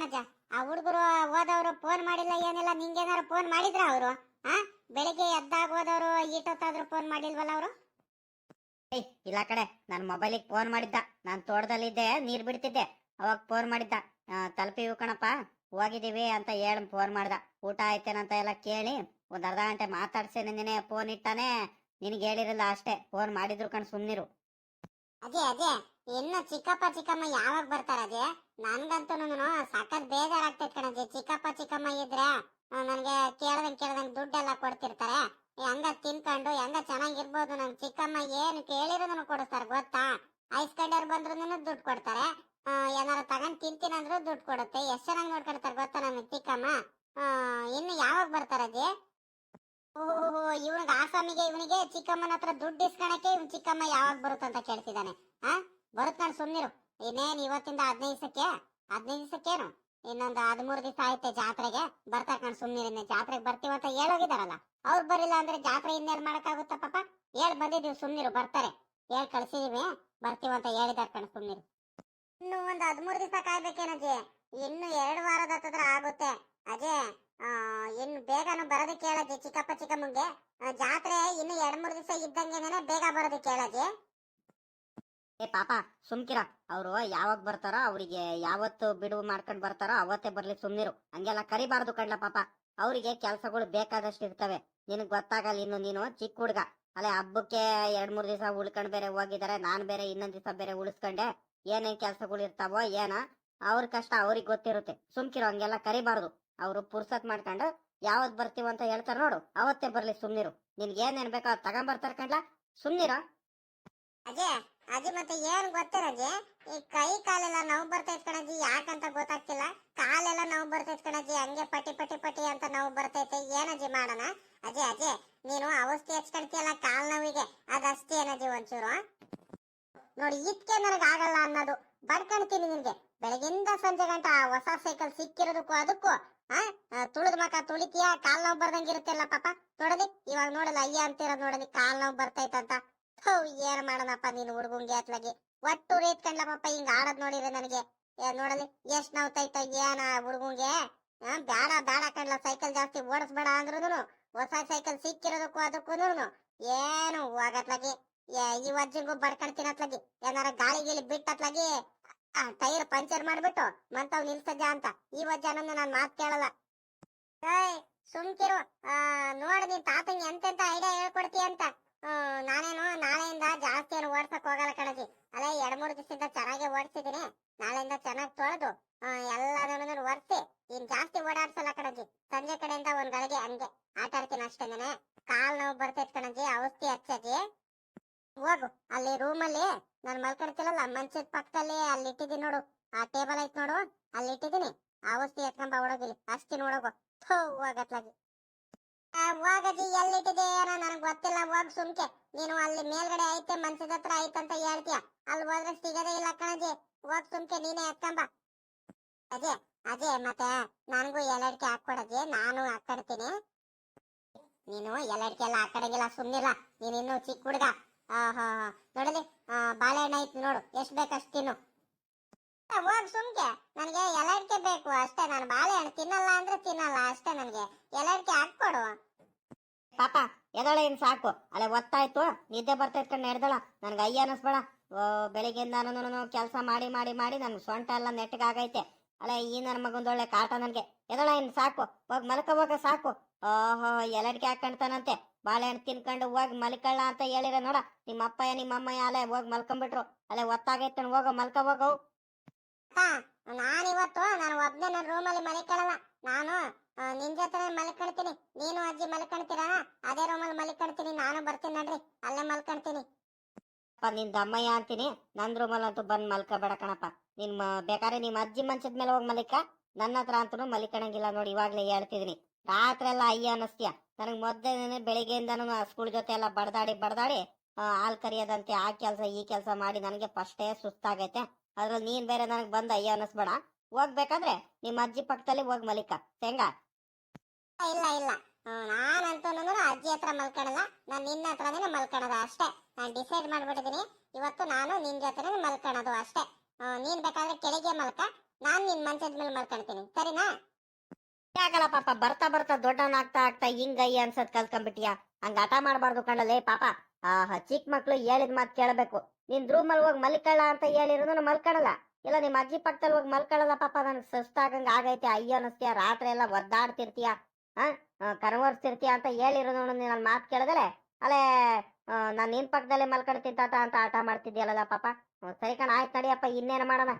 ಕಣಜ್ಜ ಆ ಹುಡುಗರು ಹೋದವರು ಫೋನ್ ಮಾಡಿಲ್ಲ ಏನಿಲ್ಲ ನಿಂಗೇನಾರು ಫೋನ್ ಮಾಡಿದ್ರ ಅವರು? ಆ? ಬೆಳಿಗ್ಗೆ ಎದ್ದಾಗ ಹೋದವರು ಈಟೊತ್ತಾದ್ರೂ ಫೋನ್ ಮಾಡಿಲ್ವಲ್ಲ ಅವರು? ಏಯ್ ಇಲ್ಲ ಕಡೆ ನನ್ನ ಮೊಬೈಲಿಗೆ ಫೋನ್ ಮಾಡಿದ್ದ. ನಾನು ತೋಟದಲ್ಲಿದ್ದೆ ನೀರ್ ಬಿಡ್ತಿದ್ದೆ. ಅವಾಗ ಫೋನ್ ಮಾಡಿದ್ದ. ತಲುಪಿ ತಲುಪಿವು ಕಣಪ್ಪ ಹೋಗಿದೀವಿ ಅಂತ ಹೇಳಿ ಫೋನ್ ಮಾಡ್ದ. ಊಟ ಆಯ್ತೇನಂತ ಎಲ್ಲ ಕೇಳಿ ಒಂದ್ ಅರ್ಧ ಗಂಟೆ ಮಾತಾಡ್ಸೇನೆ ನಿನ್ನೆ ಫೋನ್ ಇಟ್ಟಾನೆ ನಿನಗೆ ಹೇಳಿರಲ್ಲ ಅಷ್ಟೇ ಫೋನ್ ಮಾಡಿದ್ರು ಕಣ್ ಸುಮ್ನಿರು. ಅದೇ ಅದೇ ಇನ್ನ ಚಿಕ್ಕಪ್ಪ ಚಿಕ್ಕಮ್ಮ ಯಾವಾಗ ಬರ್ತಾರ ಅದೇ ನನ್ಗಂತೂ ಸಖತ್ ಬೇಜಾರಾಗ್ತೈತ್ ಕಣಜಿ ಚಿಕ್ಕಪ್ಪ ಚಿಕ್ಕಮ್ಮ ಇದ್ರೆ ನನಗೆ ಕೇಳ್ದಂಗ್ ಕೇಳ್ದಂಗ್ ದುಡ್ಡೆಲ್ಲ ಕೊಡ್ತಿರ್ತಾರೆ. ಹೆಂಗ ತಿನ್ಕೊಂಡು, ಹೆಂಗ ಚೆನ್ನಾಗಿರ್ಬೋದು ನನ್ ಚಿಕ್ಕಮ್ಮ ಏನು ಕೇಳಿರೋದನ್ನು ಕೊಡಿಸ್ತಾರೆ ಗೊತ್ತಾ? ಐಸ್ ಐಸ್ಕಂಡರ್ ಬಂದ್ರು ದುಡ್ಡು ಕೊಡ್ತಾರೆ. ಏನಾರ ತಗೊಂಡ್ ತಿಂತೀನಂದ್ರು ದುಡ್ಡು ಕೊಡುತ್ತೆ. ಎಷ್ಟ್ ಚೆನ್ನಾಗಿ ನೋಡ್ಕೊಳ್ತಾರೆ ಗೊತ್ತಾ ನನ್ ಚಿಕ್ಕಮ್ಮ? ಇನ್ನು ಯಾವಾಗ ಬರ್ತಾರಜ್ಜಿ ಓಹೋ ಇವನಿಗೆ ಆಸಾಮಿಗೆ, ಇವನಿಗೆ ಚಿಕ್ಕಮ್ಮನ ಹತ್ರ ದುಡ್ಡು ಇಸ್ಕೊಳಕ್ಕೆ ಇವ್ನ ಚಿಕ್ಕಮ್ಮ ಯಾವಾಗ ಬರುತ್ತಂತ ಕೇಳ್ತಿದ್ದಾನೆ. ಆ ಬರುತ್ತ ನಾನು ಸುಮ್ನಿರು. ಇನ್ನೇನ್ ಇವತ್ತಿಂದ ಹದಿನೈದು ದಿವಸಕ್ಕೆ ಹದಿನೈದು ದಿವಸಕ್ಕೇನು ಇನ್ನೊಂದು ಹದಿಮೂರು ದಿವಸ ಆಯ್ತೆ ಜಾತ್ರೆಗೆ. ಬರ್ತಾ ಕಣ್ ಸುಮ್ಮನೆ ಜಾತ್ರೆಗೆ ಅಂತ ಹೇಳೋಗಿದಾರಲ್ಲ ಅವ್ರು ಬರಲಿಲ್ಲ ಅಂದ್ರೆ ಜಾತ್ರೆ ಇನ್ನೇನ್ ಮಾಡಕ್ಕಾಗುತ್ತ ಪಾಪ? ಹೇಳ್ ಬಂದಿದೀವಿ ಸುಮ್ನಿರು ಬರ್ತಾರೆ. ಹೇಳ್ ಕಳ್ಸಿದೀವಿ. ಬರ್ತೀವಂತ ಹೇಳಿದಾರ ಕಣ್ ಸುಮ್ನಿರು. ಇನ್ನು ಒಂದ್ ಹದಿಮೂರು ದಿವಸ ಕಾಯ್ಬೇಕೇನಜ್ಜಿ ಇನ್ನು ಎರಡು ವಾರದ ಹತ್ತತ್ರ ಆಗುತ್ತೆ. ಆ, ಇನ್ನು ಬೇಗನು ಬರೋದಕ್ಕೆ ಹೇಳಜ್ಜಿ ಚಿಕ್ಕಪ್ಪ ಚಿಕ್ಕಮ್ಮಂಗೆ. ಜಾತ್ರೆ ಇನ್ನು ಎರಡ್ ಮೂರು ದಿವಸ ಇದ್ದಂಗೆನೆ ಬೇಗ ಬರೋದಕ್ಕೆ ಹೇಳಜ್ಜಿ ಏ ಪಾಪ ಸುಮ್ಕಿರ ಅವರು ಯಾವಾಗ ಬರ್ತಾರೋ ಅವರಿಗೆ ಯಾವತ್ತು ಬಿಡುವು ಮಾಡ್ಕೊಂಡು ಬರ್ತಾರೋ ಅವತ್ತೇ ಬರ್ಲಿ ಸುಮ್ನಿರು ಹಂಗೆಲ್ಲ ಕರಿಬಾರ್ದು ಕಣ್ಲ ಪಾಪ. ಅವರಿಗೆ ಕೆಲ್ಸಗಳು ಬೇಕಾದಷ್ಟು ಇರ್ತವೆ. ನಿನಗ್ ಗೊತ್ತಾಗಲ್ಲ ಇನ್ನು ನೀನು ಚಿಕ್ಕ ಹುಡ್ಗ. ಅಲ್ಲೇ ಹಬ್ಬಕ್ಕೆ ಎರಡ್ ಮೂರ್ ದಿವಸ ಉಳ್ಕೊಂಡ್ ಬೇರೆ ಹೋಗಿದಾರೆ, ನಾನ್ ಬೇರೆ ಇನ್ನೊಂದ್ ದಿವಸ ಬೇರೆ ಉಳಿಸ್ಕೊಂಡೆ. ಏನೇನ್ ಕೆಲಸಗಳು ಇರ್ತಾವೋ ಏನ, ಅವ್ರ ಕಷ್ಟ ಅವ್ರಿಗೆ ಗೊತ್ತಿರುತ್ತೆ. ಸುಮ್ಕಿರೋ ಹಂಗೆಲ್ಲ ಕರಿಬಾರ್ದು. ಅವ್ರು ಪುರ್ಸತ್ ಮಾಡ್ಕೊಂಡು ಯಾವತ್ ಬರ್ತೀವಂತ ಹೇಳ್ತಾರ ನೋಡು, ಅವತ್ತೇ ಬರ್ಲಿ ಸುಮ್ನಿರು ನಿನ್ಗೆ ಏನೇನ್ ಬೇಕೋ ಅದ್ ತಗೊಂಬರ್ತಾರ ಕಣ್ಲಾ. ಸುಮ್ನಿರ ಅಜಯ್ ಅಜಿ ಮತ್ತೆ ಏನ್ ಗೊತ್ತಿರಜ್ಜಿ ಈ ಕೈ ಕಾಲೆಲ್ಲ ನೋವು ಬರ್ತೈತ್ ಕಣಜಿ ಯಾಕಂತ ಗೊತ್ತಾಗ್ತಿಲ್ಲ. ಕಾಲೆಲ್ಲ ನೋವು ಬರ್ತೈತ್ ಕಣಜಿ ಹಂಗೆ ಪಟಿ ಪಟಿ ಪಟಿ ಅಂತ ನೋವು ಬರ್ತೈತೆ ಏನಜಿ ಮಾಡೋಣ? ಅಜಯ್ ಅಜಯ್, ನೀನು ಔಷಧಿ ಹಚ್ಕೊಳ್ತೀಯಲ್ಲ ಕಾಲ್ ನೋವಿಗೆ? ಅದಷ್ಟೇ ಏನಜಿ ಒಂಚೂರು ನೋಡಿ ಇದಕ್ಕೆ ನನಗೆ ಆಗಲ್ಲ ಅನ್ನೋದು. ಬಡ್ಕೊಳ್ತೀನಿ ನಿನ್ಗೆ. ಬೆಳಗಿಂದ ಸಂಜೆ ಗಂಟ ಆ ಹೊಸ ಸೈಕಲ್ ಸಿಕ್ಕಿರೋದಕ್ಕೂ ಅದಕ್ಕೂ, ಆ? ತುಳಿದ್ ಮಕ ತುಳಿತೀಯ? ಕಾಲ್ ನೋವು ಬರ್ದಂಗಿರುತ್ತೆ ಇರುತ್ತಲ್ಲ ಪಾಪ. ನೋಡದಿ, ಇವಾಗ ನೋಡಲ್ಲ ಅಯ್ಯ ಅಂತಿರೋದು ನೋಡದಿ ಕಾಲ್ ನೋವು ಬರ್ತೈತಂತ ಏನ್ ಮಾಡೋಣಪ್ಪ ನೀನು ಹುಡುಗಂಗೆ ಅತ್ಲಾಗಿ. ಒಟ್ಟು ರೇಟ್ ಕಂಡ್ಲಪ್ಪ, ಹಿಂಗ ಆಡೋದ್ ನೋಡಿದ್ರೆ ನನಗೆ. ನೋಡಲಿ ಎಷ್ಟ್ ನೋವ್ತೈತ ಏನ ಹುಡುಗಂಗೆ ಬ್ಯಾಡ ಬ್ಯಾಡ ಕಂಡ್ಲ, ಸೈಕಲ್ ಜಾಸ್ತಿ ಓಡಿಸ್ಬೇಡ ಅಂದ್ರುನು ಹೊಸ ಸೈಕಲ್ ಸಿಕ್ಕಿರೋದಕ್ಕೂ ಅದಕ್ಕೂ ಏನು ಹೋಗತ್ಲಾಗಿ ಈ ಅಜ್ಜಿಗೂ ಬಡ್ಕೊಂಡ್ತೀನಿ ಅತ್ಲಾಗಿ. ಏನಾರ ಗಾಳಿ ಗೀಲಿ ಬಿಟ್ಟತ್ಲಾಗಿ ಟೈರ್ ಪಂಚರ್ ಮಾಡ್ಬಿಟ್ಟು ಮಂತವ್ ನಿಲ್ಸಜ್ಜ ಅಂತ. ಈ ವಜ್ಜನನ್ನು ನಾನ್ ಮಾತ್ ಕೇಳಲ್ಲ. ಸುಮ್ಕಿರು. ನೋಡ್ ನೀನ್ ತಾತಂಗೆ ಎಂತೆಂತ ಐಡಿಯಾ ಹೇಳ್ಕೊಡ್ತೀಯ ಅಂತ ಹ್ಮ್, ನಾನೇನು ನಾಳೆಯಿಂದ ಜಾಸ್ತಿ ಏನು ಓಡ್ಸಕ್ ಹೋಗಲ್ಲ ಕಣಜಿ ಅಲ್ಲೇ ಎರಡ್ ಮೂರು ದಿವಸದಿಂದ ಚೆನ್ನಾಗಿ ಓಡಿಸಿದೀನಿ ನಾಳೆಯಿಂದ ಚೆನ್ನಾಗಿ ತೊಳೆದು ಎಲ್ಲದನ್ನು ಒರ್ಸಿ ಇನ್ ಜಾಸ್ತಿ ಓಡಾಡ್ಸಲ್ಲ ಕಣಜಿ ಸಂಜೆ ಕಡೆಯಿಂದ ಒಂದ್ ಗಳಿಗೆ ಹಂಗೆ ಆಟ ಆಡ್ತೀನಿ ಅಷ್ಟೇನೆ ಕಾಲ್ ನೋವು ಬರ್ತೈತ್ ಕಣಜಿ ಔಷಧಿ ಹಚ್ಚಜಿ ಹೋಗು ಅಲ್ಲಿ ರೂಮಲ್ಲಿ ನಾನು ಮಲ್ಕೊಡ್ತಿಲ್ಲಲ್ಲ ಮಂಚದ ಪಕ್ಕದಲ್ಲಿ ಅಲ್ಲಿ ಇಟ್ಟಿದ್ದೀನಿ ನೋಡು ಆ ಟೇಬಲ್ ಐತ್ ನೋಡು ಅಲ್ಲಿ ಇಟ್ಟಿದ್ದೀನಿ ಆ ಔಷಧಿ ಎತ್ಕೊಂಬ ಹೊಡೋಗಿಲಿ ಅಷ್ಟೇ ನೋಡೋಗು ಥೋ ಹೋಗತ್ಲಾಗಿ ಎಲ್ಲಿಟ್ಟಿದೆ ಏನೋ ನನಗೆ ಗೊತ್ತಿಲ್ಲ, ಹೋಗ್ ಸುಮ್ಕೆ. ನೀನು ಅಲ್ಲಿ ಮೇಲ್ಗಡೆ ಐತೆ ಮಂಚದ ಹತ್ರ ಅಂತ ಹೇಳ್ತೀಯ. ಅಲ್ಲಿ ಹೋದ್ರೆ ಸಿಗದೇ ಇಲ್ಲ ಕಣಜಿ. ಹೋಗ್ ಸುಮ್ಕೆ, ನೀನೇ ಎತ್ಕೊಂಬ. ಅದೇ ಅದೇ ಮತ್ತೆ ನನಗೂ ಎಲ್ಲಡಿಕೆ ಹಾಕೊಡಜಿ ನಾನು ಹಾಕೊಡ್ತೀನಿ ನೀನು ಎಲ್ಲಡಿಕೆ ಎಲ್ಲ ಹಾಕಡಂಗಿಲ್ಲ ಸುಮ್ನಿಲ್ಲ ನೀನು ಇನ್ನು ಚಿಕ್ಕ ಹುಡುಗ. ಆಹಾ ನೋಡಲಿ ಬಾಳೆಹಣ್ಣು ಐತೆ ನೋಡು. ಎಷ್ಟ್ ಬೇಕಷ್ಟು ತಿನ್ನು. ಹೋಗ್ ಸುಮ್ಕೆ. ನನಗೆ ಎಲ್ಲಡಿಕೆ ಬೇಕು ಅಷ್ಟೇ. ನಾನು ಬಾಳೆಹಣ್ಣು ತಿನ್ನಲ್ಲ ಅಂದ್ರೆ ತಿನ್ನಲ್ಲ. ಅಷ್ಟೇ ನನಗೆ. ಎಲ್ಲಡಿಕೆ ಹಾಕ್ಕೊಡು. ಪಾಪ, ಎದಳ ಇನ್ ಸಾಕು? ಅಲ್ಲೇ ಒತ್ತಾಯ್ತು, ನಿದ್ದೆ ಬರ್ತಾ ಇಟ್ಕೊಂಡು ಎಡ್ದಳ ನನ್ಗೆ ಅಯ್ಯ ಅನ್ನಿಸ್ಬೇಡ ಬೆಳಿಗ್ಗೆಯಿಂದ ನಾನು ಕೆಲಸ ಮಾಡಿ ಮಾಡಿ ಮಾಡಿ, ನನ್ ಸೊಂಟ ಎಲ್ಲ ನೆಟ್ಟಗಾಗೈತೆ ಅಲ್ಲ ಈ ನನ್ನ ಮಗಂದೊಳ್ಳೆ ಕಾಟ ನನ್ಗೆ. ಎದಳ ಇನ್ ಸಾಕು? ಹೋಗ್ ಹೋಗ, ಸಾಕು. ಓಹೋ ಎಲ್ಲರಿಗೆ ಹಾಕೊಂಡ್ತಾನಂತೆ. ಬಾಳೆಹಣ್ಣು ತಿನ್ಕೊಂಡು ಹೋಗಿ ಮಲ್ಕೊಳ್ಳ ಅಂತ ಹೇಳಿರ ನೋಡ. ನಿಮ್ಮ ಅಪ್ಪಯ್ಯ, ನಿಮ್ಮ ಅಮ್ಮಯ್ಯ ಅಲ್ಲೇ ಹೋಗಿ ಮಲ್ಕೊಂಡ್ಬಿಟ್ರು ಅಲ್ಲೇ ಒತ್ತಾಗೈತೆ ಹೋಗೋ, ಮಲ್ಕ ಹೋಗವು ನಾನಿವತ್ತು, ನಾನು ಒಬ್ನೇ ನನ್ನ ರೂಮಲ್ಲಿ ಮಲಿಕೊಳ್ಳಲ್ಲ ನಾನು ನಿನ್ ಜೊತೆ ಮಲ್ಕೊಳ್ತೀನಿ. ನೀನು ಅಜ್ಜಿ ಮಲ್ಕೊಳ್ತೀರಾ? ಅದೇ ರೂಮಲ್ಲಿ ಮಲ್ಕೊಳ್ತೀನಿ. ನಾನು ಬರ್ತೀನಿ ನಡ್ರಿ. ಅಲ್ಲೇ ಮಲ್ಕೊಳ್ತೀನಿ. ಅಪ್ಪ ನಿನ್ ದಮ್ಮಯ್ಯ ಅಂತೀನಿ. ನನ್ ರೂಮಲ್ಲಂತೂ ಬಂದ್ ಮಲ್ಕೋಬೇಡ ಕಣಪ್ಪ. ನಿನ್ ಬೇಕಾದ್ರೆ ನಿಮ್ಮ ಅಜ್ಜಿ ಮಂಚದ ಮೇಲೆ ಹೋಗಿ ಮಲಿಕ. ನನ್ನ ಹತ್ರ ಅಂತೂ ಮಲಿಕಣಂಗಿಲ್ಲ ನೋಡಿ, ಇವಾಗ್ಲೇ ಹೇಳ್ತಿದೀನಿ. ರಾತ್ರಿ ಎಲ್ಲ ಅಯ್ಯ ಅನಸ್ತೀಯ. ನನಗ್ ಮೊದ್ಲೇ ಬೆಳಿಗ್ಗೆಯಿಂದನೂ ಸ್ಕೂಲ್ ಜೊತೆ ಎಲ್ಲ ಬಡದಾಡಿ ಬಡದಾಡಿ ಹಾಲ್ ಕರಿಯೋದಂತೆ ಆ ಕೆಲಸ, ಈ ಕೆಲಸ ಮಾಡಿ ನನಗೆ ಫಸ್ಟೇ ಸುಸ್ತಾಗೈತೆ. ಅದ್ರಲ್ಲಿ ನೀನ್ ಬೇರೆ ನನಗ್ ಬಂದ್ ಅಯ್ಯ ಅನ್ನಿಸ್ಬೇಡ ಹೋಗ್ಬೇಕಾದ್ರೆ ನಿಮ್ಮ ಅಜ್ಜಿ ಪಕ್ಕದಲ್ಲಿ ಹೋಗ್ ಮಲಿಕ. ಹೆಂಗ? ಇಲ್ಲ ಇಲ್ಲ. ನಾನಂತೂ ಅಜ್ಜಿ ಹತ್ರ ಮಲ್ಕೊಳಲ್ಲ. ನಾನು ನಿನ್ನ ಹತ್ರನೇ ಮಲ್ಕೊಳೋದು ಅಷ್ಟೇ. ನಾನು ಡಿಸೈಡ್ ಮಾಡ್ಬಿಟ್ಟಿದೀನಿ ಇವತ್ತು ನಾನು ನಿನ್ ಜೊತೆನೇ ಮಲ್ಕೊಳೋದು ಅಷ್ಟೇ. ನೀನ್ ಬೇಕಾದ್ರೆ ಕೆಳಗೆ ಮಲ್ಕ. ನಾನ್ ನಿನ್ ಮಂಚದ ಮೇಲೆ ಮಲ್ಕೊಳ್ತೀನಿ. ಸರಿನಾ? ಯಾಕಲ್ಲ ಪಾಪ, ಬರ್ತಾ ಬರ್ತಾ ದೊಡ್ಡವನಾಗ್ತಾ ಆಗ್ತಾ ಹಿಂಗಯ್ಯ ಅನ್ಸದ್ ಕಲ್ತ್ಕೊಂಡ್ಬಿಟ್ಟಿಯಾ. ಹಂಗ ಹಠ ಮಾಡಬಾರ್ದು ಕಣಲೇ ಪಾಪ. ಆಹಾ ಚಿಕ್ಕ ಮಕ್ಳು ಹೇಳಿದ ಮಾತು ಕೇಳಬೇಕು. ನಿನ್ ರೂಮಲ್ಲಿ ಹೋಗಿ ಮಲ್ಕೊಳ್ಳ ಅಂತ ಹೇಳಿರೋದು ಮಲ್ಕೊಳಲ್ಲ. ಇಲ್ಲ ನಿಮ್ಮ ಅಜ್ಜಿ ಪಕ್ಕದಲ್ಲಿ ಹೋಗಿ ಮಲ್ಕೊಳ್ಳಲ್ಲ ಪಾಪ. ನನಗೆ ಸುಸ್ತಾಗಂಗ ಆಗೈತೆ. ಅಯ್ಯೋ ಅನಿಸ್ತೀಯ. ರಾತ್ರಿ ಎಲ್ಲ ಒದ್ದಾಡ್ತಿರ್ತೀಯ. ಕನ್ವರ್ಸ್ತಿರ್ತೀಯ ಅಂತ ಹೇಳಿರೋದು ನನ್ನ ಮಾತು ಕೇಳಿದ್ರೆ ಅಲ್ಲೇ ನಾನು ನಿನ್ ಪಕ್ಕದಲ್ಲೇ ಮಲ್ಕೊಂಡು ತಾತ ಅಂತ ಆಟ ಮಾಡ್ತಿದ್ಯಲ್ಲ ಪಾಪ. ಸರಿ ಕಣ, ಆಯ್ತು ನಡಿಯಪ್ಪ ಇನ್ನೇನು ಮಾಡೋಣ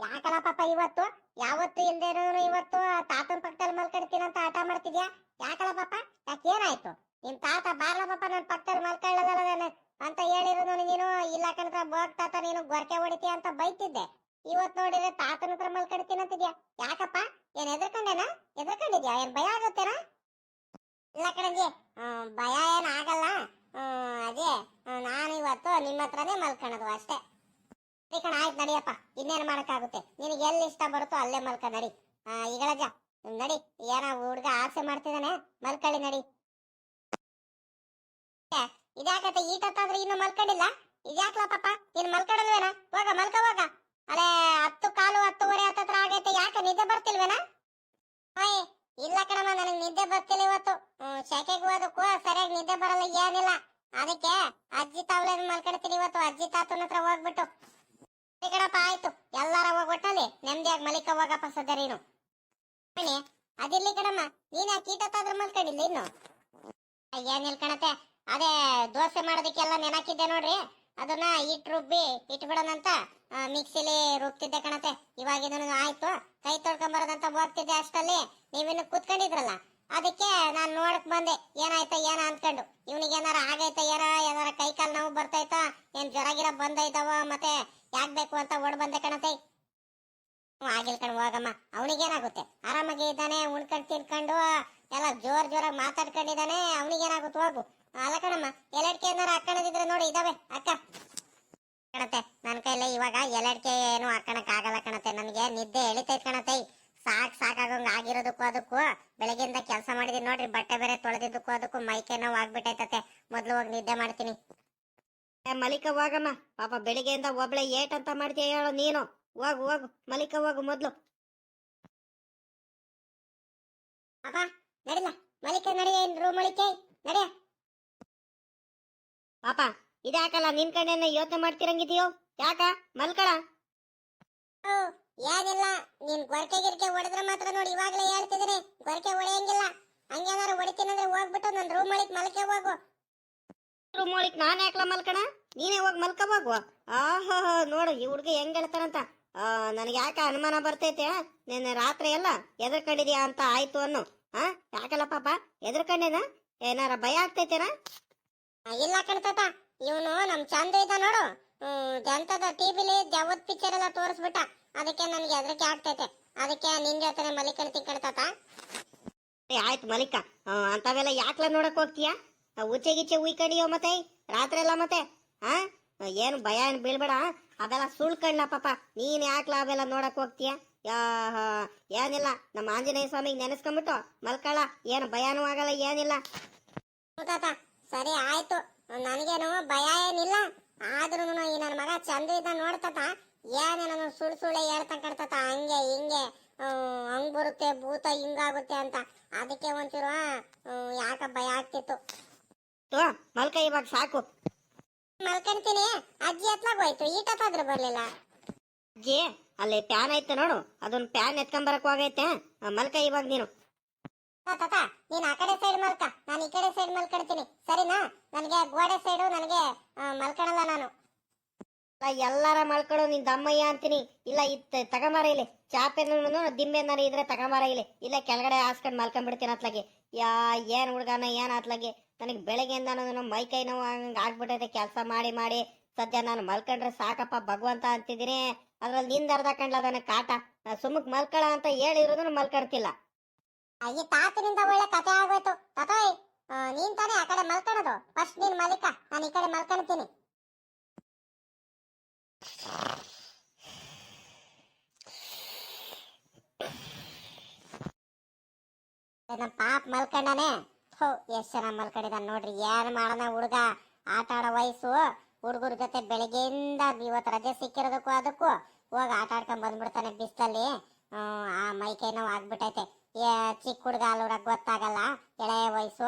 ಯಾಕಲ್ಲ ಪಾಪ ಇವತ್ತು? ಯಾವತ್ತು ಇಲ್ಲದೆ ಇವತ್ತು? ತಾತನ ಪಕ್ಕದಲ್ಲಿ ಮಲ್ಕೊಡ್ತೀನಿ ಅಂತ ಆಟ ಮಾಡ್ತಿದ್ಯಾ? ಯಾಕಲ್ಲ ಪಾಪ? ಯಾಕೆ ಏನಾಯ್ತು? ನಿನ್ ತಾತ ಬಾರ್ಲ ಪಾಪ ನನ್ನ ಪಕ್ಕದಲ್ಲಿ ಮಲ್ಕೊಳ್ಳೋದಲ್ಲ ಅಂತ ಹೇಳಿರೋದು ನೀನು. ಇಲ್ಲ ಕಣತ್ರ ಬೋಗ್ ತಾತ ನೀನು ಗೊರಕೆ ಹೊಡಿತೀಯ ಅಂತ ಬೈತಿದ್ದೆ. ಇವತ್ತು ನೋಡಿದ್ರೆ ತಾತನ ಹತ್ರ ಮಲ್ಕೊಡ್ತೀನಿ ಅಂತಿದ್ಯಾ ಯಾಕಪ್ಪ? ಏನ್ ಎದ್ರಕೊಂಡೇನಾ? ಹೆದರ್ಕೊಂಡಿದ್ಯಾ ಏನ್ ಭಯ ಆಗುತ್ತೇನಾ? ಇಲ್ಲ ಕಣಜಿ. ಭಯ ಏನ್ ಆಗಲ್ಲ. ಅದೇ. ನಾನು ಇವತ್ತು ನಿಮ್ಮ ಹತ್ರನೇ ಮಲ್ಕೊಳ್ಳೋದು ಅಷ್ಟೇ. ಸರಿ ಕಣ, ಆಯ್ತು, ನಡಿಯಪ್ಪ. ಇನ್ನೇನು ಮಾಡಕ್ಕಾಗುತ್ತೆ? ನಿನಗೆ ಎಲ್ಲಿ ಇಷ್ಟ ಬರುತ್ತೋ ಅಲ್ಲೇ ಮಲ್ಕ, ನಡಿ. ಈಗಳಜ್ಜ ನಡಿ. ಏನ ಹುಡುಗ ಆಸೆ ಮಾಡ್ತಿದ್ದಾನೆ ಮಲ್ಕಳ್ಳಿ ನಡಿ. ಇದ್ಯಾಕತ್ತೆ? ಈ ತಪ್ಪಾದ್ರೆ ಇನ್ನು ಮಲ್ಕೊಂಡಿಲ್ಲ? ಇದ್ಯಾಕ್ಲ ಪಾಪ? ನೀನ್ ಮಲ್ಕಡಲ್ವೇನಾ? ಹೋಗ, ಮಲ್ಕ, ಹೋಗ. ಅಲ್ಲೇ ಹತ್ತು ಕಾಲು ಹತ್ತುವರೆ ಹತ್ತತ್ರ ಆಗೈತೆ. ಯಾಕೆ ನಿದ್ದೆ ಬರ್ತಿಲ್ವೇನ? ಓಯ್, ಇಲ್ಲ ಕಣಮ್ಮ, ನನಗೆ ನಿದ್ದೆ ಬರ್ತಿಲ್ಲ ಇವತ್ತು. ಶಾಖೆಗೆ ಹೋದಕ್ಕೂ ಸರಿಯಾಗಿ ನಿದ್ದೆ ಬರಲ್ಲ, ಏನಿಲ್ಲ. ಅದಕ್ಕೆ ಅಜ್ಜಿ ತಾವಲೆ ಮಲ್ಕಡ್ತೀನಿ ಇವತ್ತು. ಅಜ್ಜಿ ತಾತನ ಹತ್ರ ಹೋಗ್ಬಿಟ್ಟು. ಕಣಪ್ಪ, ಆಯ್ತು. ಎಲ್ಲಾರ ಹೋಗ್ಬಿಟ್ಟಲ್ಲಿ ನೆಮ್ಮದಿಯಾಗಿ ಮಲಿಕ ಹೋಗಪ್ಪ ಸದ್ಯ ನೀನು. ಅದಿರ್ಲಿ ಕಣಮ್ಮ. ನೀನ್ ಕೀಟತ್ತಾದ್ರೂ ಮಲ್ಕೊಂಡಿಲ್ಲ ಇನ್ನು? ಏನಿಲ್ಲ ಕಣತೆ. ಅದೇ ದೋಸೆ ಮಾಡೋದಕ್ಕೆಲ್ಲ ನೆನಾಕಿದ್ದೆ ನೋಡ್ರಿ. ಅದನ್ನ ಇಟ್ ರುಬ್ಬಿ ಇಟ್ಬಿಡೋಣಂತ. ಮಿಕ್ಸಿಲಿ ರುಬ್ತಿದ್ದೆ ಕಣತೆ. ಇವಾಗ ಆಯ್ತು. ಕೈ ತೊಳ್ಕೊಂಬರೋದಂತ ಹೋಗ್ತಿದ್ದೆ ಅಷ್ಟಲ್ಲಿ. ನೀವಿನ್ನು ಕೂತ್ಕೊಂಡಿದ್ರಲ್ಲ, ಅದಕ್ಕೆ ನಾನ್ ನೋಡಕ್ ಬಂದೆ. ಏನಾಯ್ತ, ಏನ ಅನ್ಕೊಂಡು. ಇವನಿಗೆ ಏನಾರ ಆಗೈತ, ಏನ, ಏನಾರ ಕೈ ಕಾಲು ನೋವು ಬರ್ತೈತಾ ಏನ್ ಜ್ವರ ಗಿರ ಬಂದೈತವ, ಮತ್ತೆ ಯಾಕ್ ಬೇಕು ಅಂತ ಓಡ್ ಬಂದೆ ಕಣತೆ. ಆಗಿಲ್ ಕಣ್, ಹೋಗಮ್ಮ. ಅವನಿಗೇನಾಗುತ್ತೆ ಆರಾಮಾಗಿ ಇದ್ದಾನೆ, ಉಣ್ಕೊಂಡು ತಿನ್ಕೊಂಡು, ಎಲ್ಲ ಜೋರ್ ಜೋರಾಗಿ ಮಾತಾಡ್ಕೊಂಡಿದ್ದಾನೆ ಅವನಿಗೇನಾಗುತ್ತೆ ಹೋಗು. ಅಲ್ಲ ಕಣಮ್ಮ ಎಲ್ಲಡ್ಕೆ ಏನಾರ ಅಕ್ಕಣದಿದ್ರೆ ನೋಡಿ, ಇದಾವೆ. ಅಕ್ಕ. ಕಣತೆ ನನ್ನ ಕೈಲೇ ಇವಾಗ ಎಲ್ಲಡಿಕೆ ಏನು ಹಾಕಣಕ್ ಆಗಲ್ಲ ಕಣತೆ ನನಗೆ ನಿದ್ದೆ ಎಳಿತೈತ್ ಕಣತೆ ಸಾಕ್ ಸಾಕಾಗಂಗ ಆಗಿರೋದಕ್ಕೂ ಅದಕ್ಕೂ ಬೆಳಗ್ಗೆಯಿಂದ ಕೆಲಸ ಮಾಡಿದೀನಿ ನೋಡ್ರಿ ಬಟ್ಟೆ ಬೇರೆ ತೊಳೆದಿದ್ದಕ್ಕೂ ಅದಕ್ಕೂ ಮೈಕೆ ನೋವು ಆಗ್ಬಿಟ್ಟೈತತೆ ಮೊದ್ಲು ಹೋಗಿ ನಿದ್ದೆ ಮಾಡ್ತೀನಿ. ಮಲಿಕ ಹೋಗಮ್ಮ. ಪಾಪ ಬೆಳಿಗ್ಗೆಯಿಂದ ಒಬ್ಳೆ ಏಟ್ ಅಂತ ಮಾಡ್ತೀಯ ಹೇಳು ನೀನು. ಹೋಗು ಹೋಗು. ಮಲಿಕ ಹೋಗು ಮೊದ್ಲು. ಅಪ್ಪ ನಡಿಲ ಮಲಿಕೆ ನಡಿ ರೂಮ್ ಮಲಿಕೆ ನಡಿಯ. ಪಾಪ ಇದ್ಯಾಕಲ್ಲ ನಿನ್ ಕಡೆನ ಯೋಚನೆ ಮಾಡ್ತಿರಂಗಿದೀಯೋ? ಯಾಕ? ಮಲ್ಕಳ. ಓ, ಏನಿಲ್ಲ ನೀನ್ ಗೊರಕೆ ಗಿರ್ಕೆ ಹೊಡೆದ್ರೆ ಮಾತ್ರ ನೋಡಿ ಇವಾಗ್ಲೇ ಹೇಳ್ತಿದ್ದೀನಿ. ಗೊರಕೆ ಹೊಡೆಯಂಗಿಲ್ಲ. ಹಂಗೇನಾರು ಹೊಡಿತೀನಂದ್ರೆ ಹೋಗ್ಬಿಟ್ಟು ನನ್ ರೂಮ್ ಒಳಗ್ ಮಲ್ಕೆ ಹೋಗು. ರೂಮೊಳಿಕ್ ನಾನ್ ಯಾಕಲ ಮಲ್ಕಣ? ನೀನೇ ಹೋಗಿ ಮಲ್ಕ ಹೋಗು. ಆಹಾ ನೋಡು ಈ ಹುಡುಗ ಹೆಂಗ್ ಹೇಳ್ತಾರಂತ ನನಗೆ ಯಾಕೆ ಅನುಮಾನ ಬರ್ತೈತೆ? ನಿನ್ನೆ ರಾತ್ರಿ ಎಲ್ಲ ಎದ್ರಕೊಂಡಿದ್ಯಾ ಅಂತ ಆಯ್ತು ಅನ್ನು. ಹಾ ಯಾಕಲ್ಲ ಪಾಪ? ಎದ್ರಕೊಂಡೇನ ಏನಾರ ಭಯ ಆಗ್ತೈತೇನ? ಇಲ್ಲ ಕಣ್ತಾತ ಇವನು ನಮ್ ಚಂದ ಇದ್ದ ನೋಡು. ಜಂತದ ಟಿವಿಲಿ ಜವತ್ ಪಿಕ್ಚರ್ ಎಲ್ಲ ತೋರಿಸ್ಬಿಟ್ಟ. ಅದಕ್ಕೆ ನನ್ಗೆ ಅದಕ್ಕೆ ಆಗ್ತೈತೆ. ಅದಕ್ಕೆ ನಿನ್ ಜೊತೆ ಮಲಿಕಣ್ತೀನಿ ತಿಂಕಡ್ತಾತ ಆಯ್ತು ಮಲಿಕ ಅಂತವೆಲ್ಲ ಯಾಕ್ಲ ನೋಡಕ್ ಹೋಗ್ತೀಯಾ? ಉಚ್ಚೆ ಗಿಚ್ಚೆ ಉಯ್ಕಡಿಯೋ ಮತ್ತೆ ರಾತ್ರಿ ಎಲ್ಲ ಮತ್ತೆ ಹಾ ಏನು ಭಯ ಏನ್ ಬೀಳ್ಬೇಡ ಅವೆಲ್ಲ ಸುಳ್ಕಣ್ಣ ಪಾಪ. ನೀನ್ ಯಾಕ್ಲ ಅವೆಲ್ಲ ನೋಡಕ್ ಹೋಗ್ತೀಯ? ಏನಿಲ್ಲ. ನಮ್ಮ ಆಂಜನೇಯ ಸ್ವಾಮಿಗೆ ನೆನೆಸ್ಕೊಂಬಿಟ್ಟು ಮಲ್ಕಳ. ಏನು ಭಯನೂ ಆಗಲ್ಲ ಏನಿಲ್ಲ. ಸರಿ ಆಯ್ತು. ನನಗೇನು ಭಯ ಏನಿಲ್ಲ. ಆದ್ರೂ ಈ ನನ್ನ ಮಗ ಚಂದ ಇದ್ದ ನೋಡ್ತತ ಏನೇನೋ ಸುಳ್ಳು ಸುಳ್ಳೆ ಹೇಳ್ತಾ ಹಂಗೆ ಹಿಂಗೆ ಹಂಗ್ ಬರುತ್ತೆ ಭೂತ ಹಿಂಗಾಗುತ್ತೆ ಅಂತ. ಅದಕ್ಕೆ ಒಂಚೂರು ಯಾಕ ಭಯ ಆಗ್ತಿತ್ತು. ಮಲ್ಕ ಇವಾಗ ಸಾಕು. ಮಲ್ಕೊಂತೀನಿ. ಅಜ್ಜಿ ಎತ್ಲಾಗ ಹೋಯ್ತು. ಈಟತ್ತಾದ್ರೂ ಬರ್ಲಿಲ್ಲ. ಅಜ್ಜಿ ಅಲ್ಲಿ ಪ್ಯಾನ್ ಐತೆ ನೋಡು. ಅದೊಂದು ಪ್ಯಾನ್ ಎತ್ಕೊಂಬರಕ್ ಹೋಗೈತೆ. ಮಲ್ಕ ಇವಾಗ ನೀನು. ನೀನ್ ಆ ಕಡೆ ಸೈಡ್ ಮಲ್ಕ. ನಾನು ಈ ಕಡೆ ಸೈಡ್ ಮಲ್ಕೊಳ್ತೀನಿ. ಸರಿನಾ? ನನಗೆ ಗೋಡೆ ಸೈಡು ನನಗೆ ಮಲ್ಕೊಳಲ್ಲ ನಾನು. ಎಲ್ಲಾರ ಮಲ್ಕೊಳ್ಳೋ ನಿನ್ ದಮ್ಮಯ್ಯ ಅಂತೀನಿ. ಇಲ್ಲ ಇತ್ ತಗಮಾರ ಇಲ್ಲಿ. ದಿಂಬೆ ನಾರು ಇದ್ರೆ ತಗಮಾರ ಇಲ್ಲಿ. ಇಲ್ಲ ಕೆಳಗಡೆ ಹಾಸ್ಕೊಂಡ್ ಮಲ್ಕೊಂಡ್ಬಿಡ್ತೀನಿ ಅತ್ಲಾಗೆ. ಯಾ, ಏನ್ ಹುಡ್ಗನ, ಏನ್ ಅತ್ಲಾಗೆ? ನನಗೆ ಬೆಳಗ್ಗೆಯಿಂದ ನಾನು ಮೈ ಕೈ ನೋವು ಹಂಗ ಆಗ್ಬಿಟ್ಟೈತೆ. ಕೆಲಸ ಮಾಡಿ ಮಾಡಿ. ಸದ್ಯ ನಾನು ಮಲ್ಕೊಂಡ್ರೆ ಸಾಕಪ್ಪ ಭಗವಂತ ಅಂತಿದ್ದೀನಿ. ಅದ್ರಲ್ಲಿ ನಿಂದ ಅರ್ಧ ಕಂಡ್ಲ ನನಗೆ ಕಾಟ ಸುಮ್ಮಕ್ ಮಲ್ಕೊಳ ಅಂತ ಹೇಳಿರೋದು ಮಲ್ಕೊಳ್ತಿಲ್ಲ ಈ ತಾತನಿಂದ ಒಳ್ಳೆ ಕತೆ ಆಗೋಯ್ತು. ತತೋಯ್ ನೀನ್ ತಾನೇ ಆ ಕಡೆ ಮಲ್ಕೊಳ್ಳೋದು ಫಸ್ಟ್ ನೀನ್ ಮಲಿಕ ನಾನು ಈ ಕಡೆ ಮಲ್ಕೊಳ್ತೀನಿ ನಮ್ಮ ಪಾಪ ಮಲ್ಕೊಂಡಾನೆ? ಹೋ ಎಷ್ಟ್ ಚೆನ್ನಾಗಿ ಮಲ್ಕೊಂಡಿದ್ದಾನೆ ನೋಡ್ರಿ. ಏನ್ ಮಾಡೋಣ ಹುಡುಗ? ಆಟ ಆಡೋ ವಯಸ್ಸು. ಹುಡುಗರ ಜೊತೆ ಬೆಳಗ್ಗೆಯಿಂದ ಇವತ್ತು ರಜೆ ಸಿಕ್ಕಿರೋದಕ್ಕೂ ಅದಕ್ಕೂ. ಹೋಗಿ ಆಟ ಆಡ್ಕೊಂಡ್ ಬಂದ್ಬಿಡ್ತಾನೆ ಬಿಸ್ಲಲ್ಲಿ. ಆ ಮೈ ಕೈ ನೋವು ಆಗ್ಬಿಟ್ಟೈತೆ. ಚಿಕ್ಕ ಹುಡುಗ ಅಲ್ಲೂರ ಗೊತ್ತಾಗಲ್ಲ, ಎಳೆ ವಯಸ್ಸು,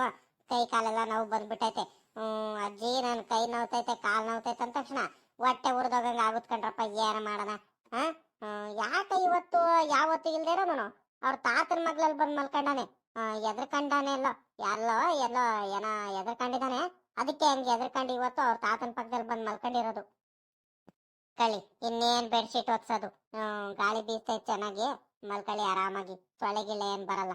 ಕೈ ಕಾಲೆಲ್ಲ ನೋವು ಬಂದ್ಬಿಟ್ಟೈತೆ. ಹ್ಮ್, ಅಜ್ಜಿ ನನ್ ಕೈ ನೋವ್ತೈತೆ, ಕಾಲ್ ನೋವ್ತೈತೆ ಅಂದ ತಕ್ಷಣ ಹೊಟ್ಟೆ ಉರ್ದೋಗಂಗ ಆಗುತ್ ಕಣ್ರಪ್ಪ, ಏನ ಮಾಡೋಣ ಹಾ? ಯಾಕ ಇವತ್ತು, ಯಾವತ್ತು ಇಲ್ದಿರೋನು ಅವ್ರ ತಾತನ ಮಗ್ಲಲ್ಲಿ ಬಂದ್ ಮಲ್ಕೊಂಡಾನೆ. ಎದ್ರಕಂಡಾನೆ ಎಲ್ಲೋ. ಎಲ್ಲೋ ಎಲ್ಲೋ, ಏನೋ ಎದ್ರಕೊಂಡಿದಾನೆ. ಅದಕ್ಕೆ ಹಂಗೆ ಎದ್ರಕಂಡು ಇವತ್ತು ಅವ್ರ ತಾತನ ಪಕ್ಕದಲ್ಲಿ ಬಂದ್ ಮಲ್ಕೊಂಡಿರೋದು. ಕಳಿ, ಇನ್ನೇನ್ ಬೆಡ್ಶೀಟ್ ಒತ್ಸೋದು ಗಾಳಿ ಬೀಸ್ತೈತೆ ಚೆನ್ನಾಗಿ. ಮಲ್ಕಳಿ ಆರಾಮಾಗಿ. ತೊಳೆಗಿಲ್ಲ ಏನ್ ಬರಲ್ಲ.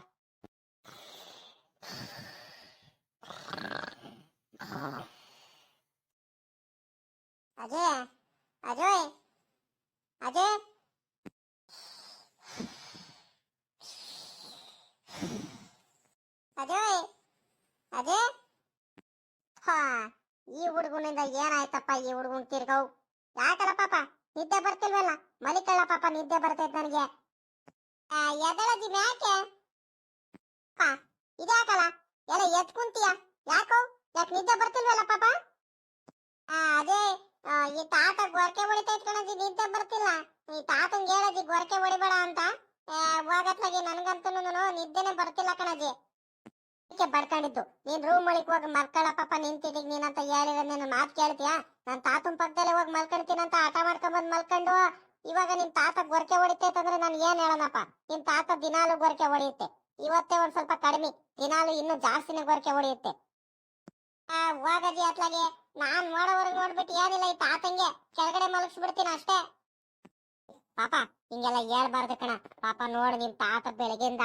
ಅಜಯ್ ಅಜಯ್ ಅಜಯ್. ಅಜಯ್ ಅಜಯ್. ಹಾ, ಈ ಹುಡುಗನಿಂದ ಏನಾಯ್ತಪ್ಪ ಈ ಹುಡುಗನ್ ತಿರ್ಗವು? ಯಾಕಲ್ಲ ಪಾಪ? ನಿದ್ದೆ ಬರ್ತಿಲ್ವಲ್ಲ? ಮಲಿಕಳ್ಳ ಪಾಪ, ನಿದ್ದೆ ಬರ್ತೈತೆ ನನಗೆ. ಎದಳಜಿ ಮ್ಯಾಕೆ ಪಾ ಇದ್ಯಾಕಲ್ಲ ಎಲ್ಲ ಎತ್ ಕುಂತೀಯ ಯಾಕೋ? ಯಾಕೆ ನಿದ್ದೆ ಬರ್ತಿಲ್ವಲ್ಲ ಪಾಪ? ಅದೇ ಈ ತಾತ ಗೊರಕೆ ಹೊಡಿತೈತ್ ಕಣಜಿ ನಿದ್ದೆ ಬರ್ತಿಲ್ಲ. ಈ ತಾತಂಗೆ ಹೇಳದಿ ಗೊರಕೆ ಹೊಡಿಬೇಡ ಅಂತ. ಹೋಗತ್ಲಾಗಿ ನನ್ಗಂತೂ ನಿದ್ದೆನೆ ಬರ್ತಿಲ್ಲ ಕಣಜಿ ಅದಕ್ಕೆ ಬಡ್ಕೊಂಡಿದ್ದು. ನೀನ್ ರೂಮ್ ಒಳಗೆ ಹೋಗಿ ಮಲ್ಕೊಳ್ಳ ಪಾಪ, ನಿಂತಿದ್ದೀಗ ನೀನಂತ ಹೇಳಿದ್ರೆ ನೀನು ಮಾತು ಕೇಳ್ತೀಯಾ? ನಾನ್ ತಾತನ ಪಕ್ಕದಲ್ಲೇ ಹೋಗಿ ಮಲ್ಕೊಳ್ತೀನಿ ಅಂತ ಆಟ ಮಾಡ್ಕೊಂಡ್ ಬಂದ್ ಮಲ್ಕೊಂಡು. ಇವಾಗ ನಿನ್ ತಾತ ಗೊರಕೆ ಅಂತಂದ್ರೆ ನಾನು ಏನ್ ಹೇಳೋಣಪ್ಪ? ನಿನ್ ತಾತ ದಿನಾಲು ಗೊರಕೆ ಹೊಡೆಯುತ್ತೆ. ಇವತ್ತೇ ಒಂದ್ ಸ್ವಲ್ಪ ಕಡಿಮೆ. ದಿನಾಲು ಇನ್ನು ಜಾಸ್ತಿನೇ ಗೊರಕೆ ಹೊಡೆಯುತ್ತೆ. ಆ ಹೋಗಜಿ ಅತ್ಲಾಗೆ, ನಾನ್ ನೋಡೋವರೆಗೆ ನೋಡ್ಬಿಟ್ಟು ಏನಿಲ್ಲ ಈ ತಾತಂಗೆ. ಕೆಳಗಡೆ ಮಲಗಿಸ್ಬಿಡ್ತೀನಿ ಅಷ್ಟೇ. ಪಾಪ, ಹಿಂಗೆಲ್ಲ ಹೇಳ್ಬಾರ್ದು ಕಣ. ಪಾಪ ನೋಡು ನಿಮ್ ತಾತ ಬೆಳಗಿಂದ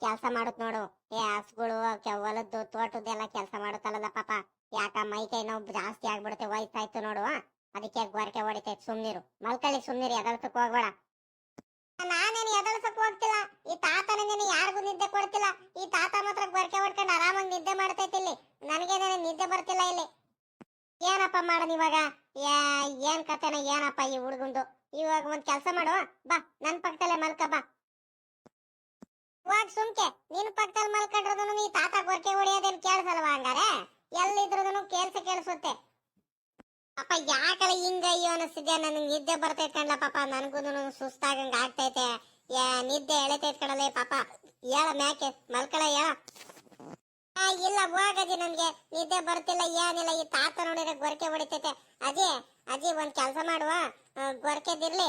ಕೆಲಸ ಮಾಡುತ್ ನೋಡು. ಏ, ಹಸುಗಳು ಹೊಲದ್ದು ತೋಟದ್ದು ತೋಟದ್ದೆಲ್ಲ ಕೆಲಸ ಮಾಡುತ್ತಲ್ಲ ಪಾಪ. ಯಾಕ ಮೈ ಕೈ ನೋವು ಜಾಸ್ತಿ ಆಗ್ಬಿಡುತ್ತೆ. ವಯಸ್ಸಾಯ್ತು ನೋಡು ಅದಕ್ಕೆ ಗೊರಕೆ ಹೊಡಿತೈತೆ ಸುಮ್ನಿರು. ಮಲ್ಕಳಿ ಸುಮ್ನಿರು, ಎದಳ್ಸಕ್ ಹೋಗ್ಬೇಡ. ನಾನೇನು ಎದಳ್ಸಕ್ ಹೋಗ್ತಿಲ್ಲ. ಈ ತಾತನ ನೀನು ಯಾರಿಗೂ ನಿದ್ದೆ ಕೊಡ್ತಿಲ್ಲ. ಈ ತಾತ ಮಾತ್ರ ಗೊರಕೆ ಹೊಡ್ಕೊಂಡು ಆರಾಮಾಗಿ ನಿದ್ದೆ ಮಾಡ್ತೈತಿ ಇಲ್ಲಿ. ನನಗೇನೇನು ನಿದ್ದೆ ಬರ್ತಿಲ್ಲ ಇಲ್ಲಿ. ಏನಪ್ಪ ಮಾಡೋದು ಇವಾಗ? ಏನ್ ಕತೆನ ಏನಪ್ಪ ಈ ಹುಡುಗಂದು? ಇವಾಗ ಒಂದ್ ಕೆಲಸ ಮಾಡುವ ಬಾ, ನನ್ ಪಕ್ಕದಲ್ಲೇ ಮಲ್ಕ, ಬಾ. ಇವಾಗ ಸುಮ್ಕೆ. ನಿನ್ ಪಕ್ಕದಲ್ಲಿ ಮಲ್ಕೊಂಡ್ರದನು ನೀ ತಾತ ಗೊರಕೆ ಹೊಡಿಯೋದೇನ್ ಕೇಳಿಸಲ್ವಾ ಹಂಗಾರೆ? ಎಲ್ಲಿದ್ರದನು ಕೇಳ್ಸ ಕೇಳಿಸುತ್ತೆ. ಅಪ್ಪ ಯಾಕಲ್ಲ ಹಿಂಗ ಅಯ್ಯೋ ಅನಿಸ್ತಿದ್ಯಾ? ನನಗೆ ನಿದ್ದೆ ಬರ್ತೈತೆ ಕಣ್ಲ ಪಾಪ. ನನಗೂ ಸುಸ್ತಾಗಂಗ ಆಗ್ತೈತೆ. ನಿದ್ದೆ ಎಳೆತ ಕಣಲೆ ಪಾಪ. ಹೇಳ ಮ್ಯಾಕೆ, ಮಲ್ಕಳ ಹೇಳ ಇಲ್ಲ ಹೋಗದಿ ನನ್ಗೆ. ನಿದ್ದೆ ಬರ್ತಿಲ್ಲ, ಏನಿಲ್ಲ. ಈ ತಾತ ನೋಡಿದ್ರೆ ಗೊರಕೆ ಹೊಡಿತೈತೆ. ಅಜಿ ಅಜಿ ಒಂದ್ ಕೆಲಸ ಮಾಡುವ. ಗೊರಕೆದಿರ್ಲಿ